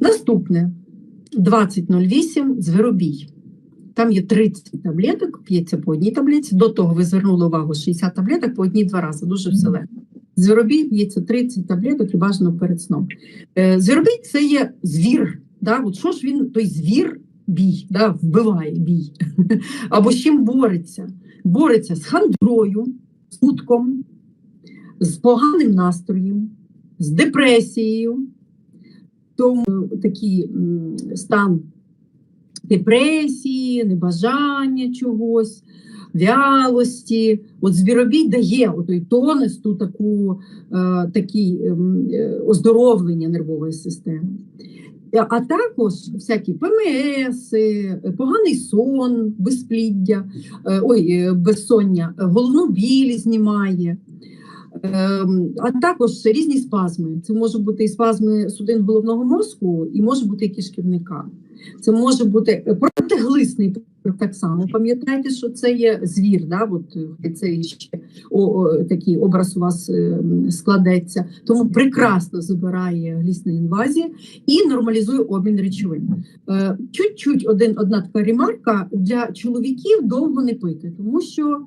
Наступне 2008 звиробій. Там є 30 таблеток, п'ється по одній таблетці. До того ви звернули увагу 60 таблеток по одній-два рази. Дуже все легко. Звиробій п'ється 30 таблеток і бажано перед сном. Е, Звиробій це є звір. Да? От що ж він, той звір, бій, да? вбиває бій. Або з чим бореться? Бореться з хандрою, смутком, з поганим настроєм, з депресією. Тому такий стан депресії, небажання чогось, вялості. От звіробій дає той тонус, ту таку, е, такий ем, е, оздоровлення нервової системи. Е, А також всякі ПМС, е, поганий сон, безпліддя, е, ой, е, безсоння, е, головну біль знімає. Ем, А також різні спазми. Це можуть бути і спазми судин головного мозку, і може бути і кишківника. Це може бути протиглисний так само. Пам'ятаєте, що це є звір, да? От е, це ще о, о, такий образ у вас е, складеться. Тому прекрасно забирає глісна інвазія і нормалізує обмін речовин. Е, Чуть-чуть один, одна така ремарка для чоловіків довго не пити, тому що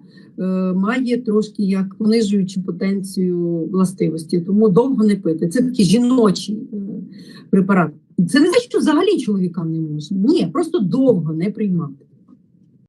має трошки як понижуючу потенцію властивості, тому довго не пити. Це такий жіночий е, препарат. Це не значить, що взагалі чоловікам не можна. Ні, просто довго не приймати.